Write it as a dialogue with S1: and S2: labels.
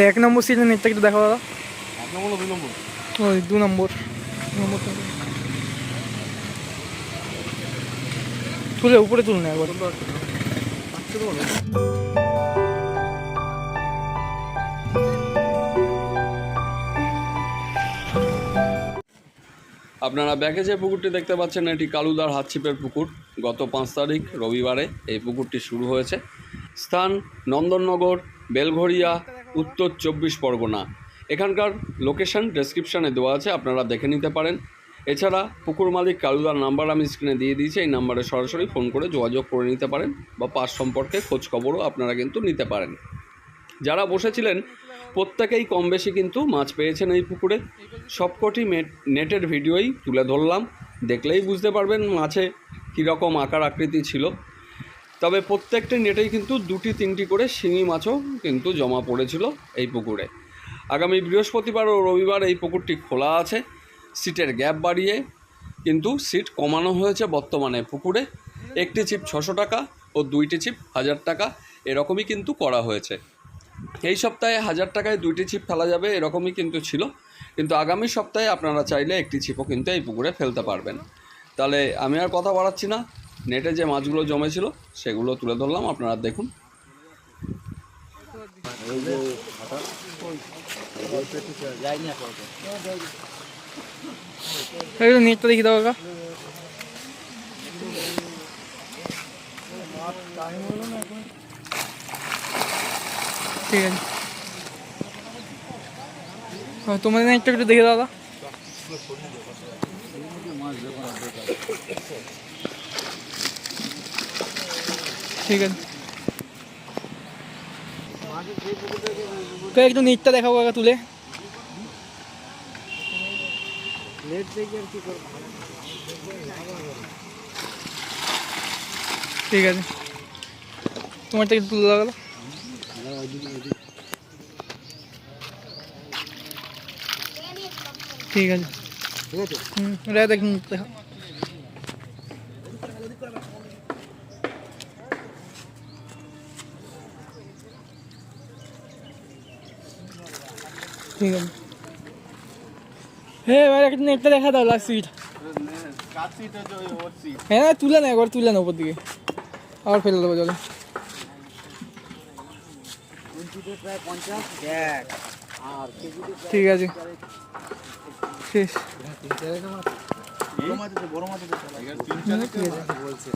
S1: এই এক নম্বর সিজন নেটটা একটু দেখো দাদা। ওই দু নম্বর। তুলে উপরে একবার
S2: দেবো না
S3: আপনারা ব্যাগে যে পুকুরটি দেখতে পাচ্ছেন এটি কালুদার হাতছিপের পুকুর। গত পাঁচ তারিখ রবিবারে এই পুকুরটি শুরু হয়েছে। স্থান নন্দননগর বেলঘরিয়া উত্তর চব্বিশ পরগনা। এখানকার লোকেশন ডেসক্রিপশানে দেওয়া আছে, আপনারা দেখে নিতে পারেন। এছাড়া পুকুর মালিক কালুদার নাম্বার আমি স্ক্রিনে দিয়ে দিয়েছি, এই নাম্বারে সরাসরি ফোন করে যোগাযোগ করে নিতে পারেন বা পাস সম্পর্কে খোঁজ খবরও আপনারা কিন্তু নিতে পারেন। যারা বসেছিলেন, প্রত্যেকেই কম বেশি কিন্তু মাছ পেয়েছেন এই পুকুরে। সবকটি নেটের ভিডিওই তুলে ধরলাম, দেখলেই বুঝতে পারবেন মাছে কীরকম আকার আকৃতি ছিল। তবে প্রত্যেকটি নেটেই কিন্তু দুটি তিনটি করে শিঙি মাছও কিন্তু জমা পড়েছিল এই পুকুরে। আগামী বৃহস্পতিবার ও রবিবার এই পুকুরটি খোলা আছে। সিটের গ্যাপ বাড়িয়ে কিন্তু সিট কমানো হয়েছে বর্তমানে পুকুরে। একটি চিপ ছশো টাকা ও দুইটি চিপ হাজার টাকা, এরকমই কিন্তু করা হয়েছে। এই সপ্তাহে হাজার টাকায় দুইটি ছিপ ফেলা যাবে, এরকমই কিন্তু ছিল। কিন্তু আগামী সপ্তাহে আপনারা চাইলে একটি ছিপও কিন্তু এই পুকুরে ফেলতে পারবেন। তাহলে আমি আর কথা বাড়াচ্ছি না। নেটে যে মাছগুলো জমেছিল, সেগুলো তুলে ধরলাম, আপনারা দেখুন।
S1: নেটটা দেখি দাও ঠিক আছে। তোমাদের নেটটা একটু দেখে দাদা। ঠিক আছে। তো একটু নেটটা দেখাবো কাকা তুলে। ঠিক আছে। তোমারটা একটু তুলে লাগালো ঠিক আছে।
S2: ঠিক আছে
S1: হুম এটা দেখ, দেখা। হ্যাঁ এবার একটা নেটটা দেখা দাও লাস্ট সিট হ্যাঁ তুলে না, একবার তুলে না উপর দিকে। আবার ফেলে দেবো জলে ঠিক আছে। শেষ।
S2: বলছে